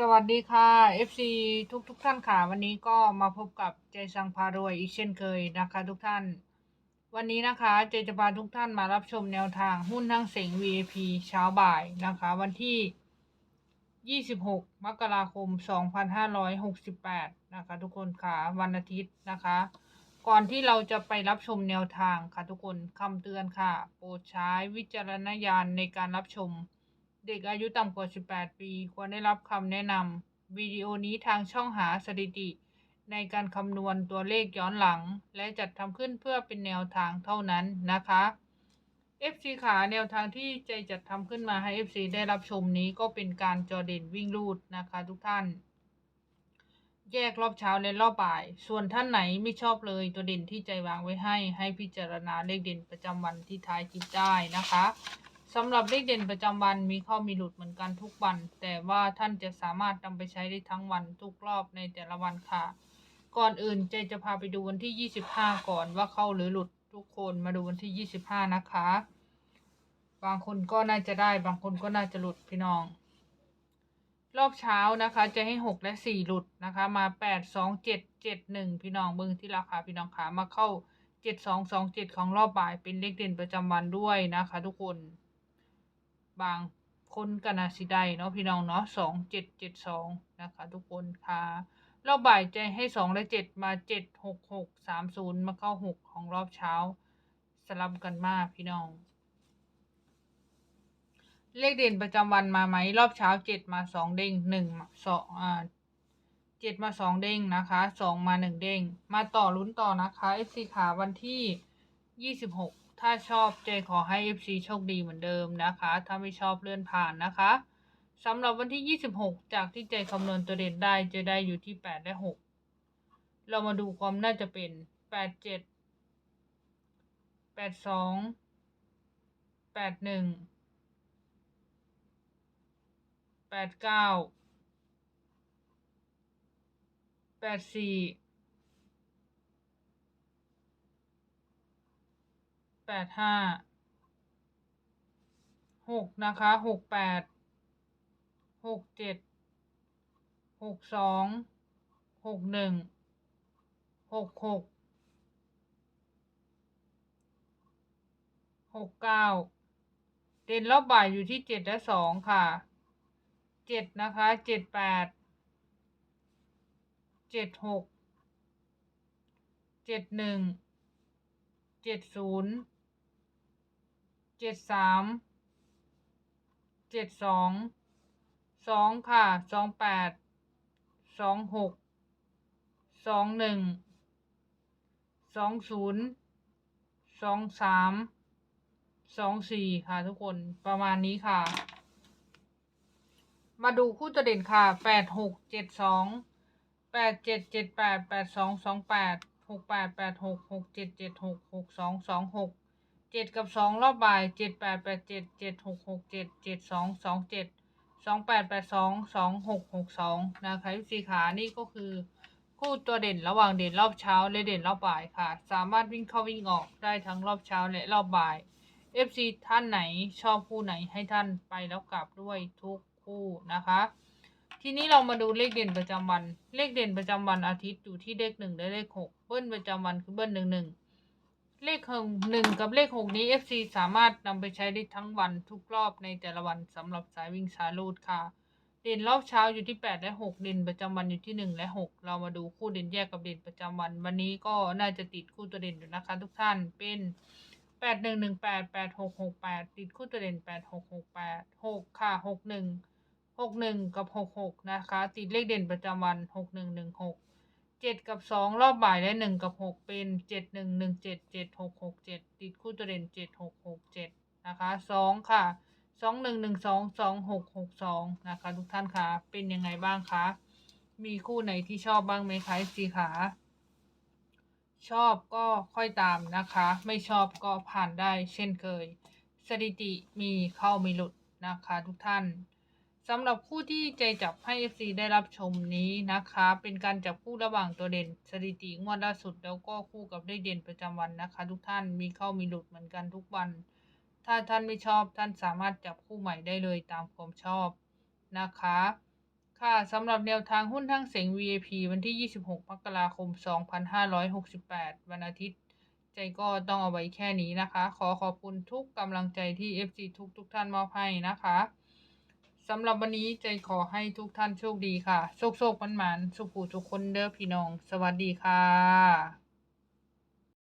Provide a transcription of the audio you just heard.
สวัสดีค่ะ FC ทุกทุกท่านค่ะ วันนี้ก็มาพบกับเจสังพารวยอีกเช่นเคยนะคะทุกท่าน วันนี้นะคะเจจะพาทุกท่านมารับชมแนวทางหุ้นทั้งเสง VIP เช้าบ่ายนะคะ วันที่ 26 มกราคม 2568 นะคะ ทุกคนค่ะวันอาทิตย์นะคะ ก่อนที่เราจะไปรับชมแนวทางค่ะทุกคนคำเตือนค่ะ โปรดใช้วิจารณญาณในการรับชม เด็กอายุต่ำกว่า 18 ปี ควรได้รับคำแนะนำวิดีโอนี้ทางช่องหาสถิติ ในการคำนวณตัวเลขย้อนหลัง และจัดทำขึ้นเพื่อเป็นแนวทางเท่านั้นนะคะ FC ขาแนวทางที่ใจจัดทำขึ้นมาให้ FC ได้รับชมนี้ก็เป็นการจอเด่นวิ่งรูดนะคะทุกท่าน แยกรอบเช้าและรอบบ่าย ส่วนท่านไหนไม่ชอบเลยตัวเด่นที่ใจวางไว้ให้ ให้พิจารณาเลขเด่นประจำวันที่ท้ายคลิปได้นะคะ สำหรับเลขเด่นประจำวันมีเข้ามีหลุดเหมือนกันทุกวัน แต่ว่าท่านจะสามารถนำไปใช้ได้ทั้งวันทุกรอบในแต่ละวันค่ะ ก่อนอื่นเจจะพาไปดูวันที่ 25 ก่อนว่าเข้าหรือหลุดทุกคนมาดูวันที่ 25 นะคะ บางคนก็น่าจะได้บางคนก็น่าจะหลุดพี่น้อง รอบเช้านะคะ จะให้ 6 และ 4 หลุดนะคะ มา 8 2 7 7 1 พี่น้องเบิ้งที่ราคาพี่น้องขามาเข้า 7 2 2 7 ของรอบบ่ายเป็นเลขเด่นประจำวันด้วยนะคะ ทุกคน บางคนกนาสิได้เนาะพี่น้องเนาะสองเจ็ดเจ็ดสองนะคะ ทุกคนค่ะรอบบ่ายใจให้สองและเจ็ดมาเจ็ดหกหกสามศูนย์มาเข้าหกของรอบเช้า สลับกันมากพี่น้อง เลขเด่นประจำวันมาไหม รอบเช้าเจ็ดมาสองเด้งหนึ่งสองอ่าเจ็ดมาสองเด้งนะคะสองมาหนึ่งเด้ง มาต่อลุ้นต่อนะคะ FC ขาวันที่ยี่สิบหก ถ้าชอบเจขอให้ FC โชคดีเหมือนเดิมนะคะ ถ้าไม่ชอบเลื่อนผ่านนะคะสำหรับวันที่ 26 จากที่เจคำนวณตัวเด่นได้จะได้อยู่ที่ 8 และ 6 เรามาดูความน่าจะเป็น 8 7 8 2 81 89 84 1 8 9 8 4 แปดห้าหกนะคะหกแปดหกเจ็ดหกสองหกหนึ่งหกหกหกเก้าเด่นรอบบ่ายอยู่ที่เจ็ดและสองค่ะเจ็ดนะคะเจ็ดแปดเจ็ดหกเจ็ดหนึ่งเจ็ดศูนย์ เจ็ดสามเจ็ดสองสองค่ะสองแปดสองหกสองหนึ่งสองศูนย์สองสามสองสี่ค่ะทุกคนประมาณนี้ค่ะ มาดูคู่ตัวเด่นค่ะแปดหกเจ็ดสองแปดเจ็ดเจ็ดแปดแปดสองสองแปดหกแปดแปดหกหกเจ็ดเจ็ดหกหกสองสองหก เจ็ดกับสองรอบบ่ายเจ็ดแปดแปดเจ็ดเจ็ดหกหกเจ็ดเจ็ดสองสองเจ็ดสองแปดแปดสองสองหกหกสองนะคะสีขานี่ก็คือ คู่ตัวเด่นระหว่างเด่นรอบเช้าและเด่นรอบบ่ายค่ะ สามารถวิ่งเข้าวิ่งออกได้ทั้งรอบเช้าและรอบบ่าย FC ท่านไหนชอบคู่ไหนให้ท่านไปแล้วกลับด้วยทุกคู่นะคะ ทีนี้เรามาดูเลขเด่นประจำวัน เลขเด่นประจำวันอาทิตย์อยู่ที่เลขหนึ่งและเลขหกเบิ้ลประจำวันคือเบิ้ลหนึ่งหนึ่ง เลขหนึ่งกับเลขหกนี้ FC สามารถนำไปใช้ได้ทั้งวันทุกรอบในแต่ละวันสำหรับสายวิ่งสายรูดค่ะ เด่นรอบเช้าอยู่ที่ 8 และ 6 เด่นประจำวันอยู่ที่ 1 และ 6 เรามาดูคู่เด่นแยกกับเด่นประจำวัน วันนี้ก็น่าจะติดคู่ตัวเด่นอยู่นะคะ ทุกท่านเป็น 8 1 1 8 8 6 6 8 ติดคู่ตัวเด่น 8 6 6 8 6 ค่ะ 6 1 6 1 กับ 6 6 นะคะ ติดเลขเด่นประจำวัน 6 1 1 6 จ็ดกับสองรอบบ่ายและหนึ่งกับหกเป็นเจ็ดหนึ่งหนึ่งเจ็ดเจ็ดหกหกเจ็ดติดคู่ตัวเด่นเจ็ดหกหกเจ็ดนะคะสองค่ะสองหนึ่งหนึ่งสองสองหกหกสองนะคะทุกท่านคะเป็นยังไงบ้างคะมีคู่ไหนที่ชอบบ้างไหมคะสีขาชอบก็ค่อยตามนะคะ ไม่ชอบก็ผ่านได้เช่นเคย สถิติมีเข้ามีหลุดนะคะทุกท่าน สำหรับคู่ที่ใจจับให้ FC ได้รับชมนี้นะคะ เป็นการจับคู่ระหว่างตัวเด่นสถิติงวดล่าสุดแล้วก็คู่กับเลขเด่นประจำวันนะคะ ทุกท่านมีเข้ามีหลุดเหมือนกันทุกวัน ถ้าท่านไม่ชอบท่านสามารถจับคู่ใหม่ได้เลยตามความชอบนะคะ ค่ะสำหรับแนวทางหุ้นทั้งเสียง VIP วันที่ 26 มกราคม 2568 วันอาทิตย์ใจก็ต้องเอาไว้แค่นี้นะคะ ขอขอบคุณทุกกำลังใจที่ FC ทุกทุกท่านมอบให้นะคะ สำหรับวันนี้ใจขอให้ทุกท่านโชคดีค่ะ โชคโชคมันมันสุขูทุกคนเด้อพี่น้อง สวัสดีค่ะ